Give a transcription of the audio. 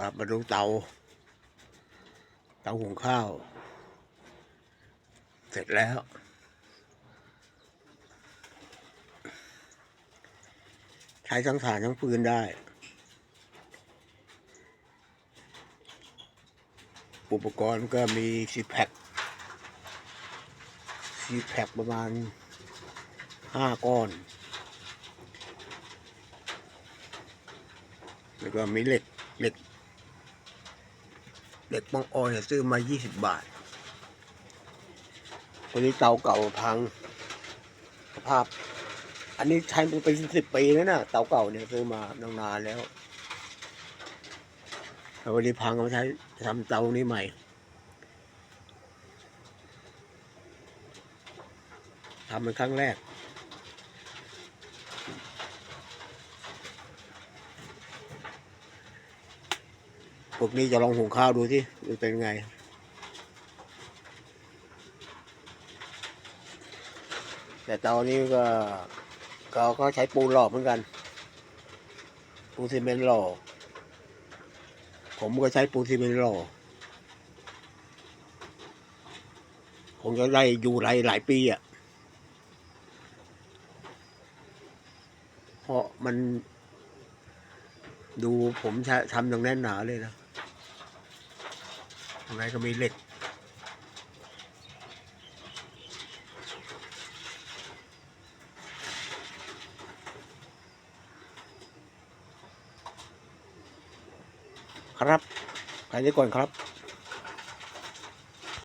ครับมาดูเตา เตาหุงข้าว เสร็จแล้ว ใช้ทั้งถ่านทั้งฟืนได้อุปกรณ์ก็มีซีแพคซีแพคประมาณห้าก้อน แล้วก็มีเหล็กเหล็ก เจ็กปังออยซื้อมายี่สิบบาทตัวนี้เตาเก่าพังสภาพ อันนี้ใช้มาเป็นสิบปีแล้วนะเตาเก่าเนี่ยซื้อมานานแล้วแต่วันนี้พังเอาใช้ทำเตานี้ใหม่ทำเป็นครั้งแรก พวกนี้จะลองหุงข้าวดูที่มันเป็นไง แต่เตานี้ก็ก็ก็ใช้ปูนหล่อเหมือนกัน ปูนซีเมนต์หล่อ ผมก็ใช้ปูนซีเมนต์หล่อคงจะได้อยู่หลายหลายปีอะ เพราะมันดูผมใช้ทำอย่างแน่นหนาเลยนะ ตรงไหนก็มีเหล็กครับไปนี้ก่อนครับ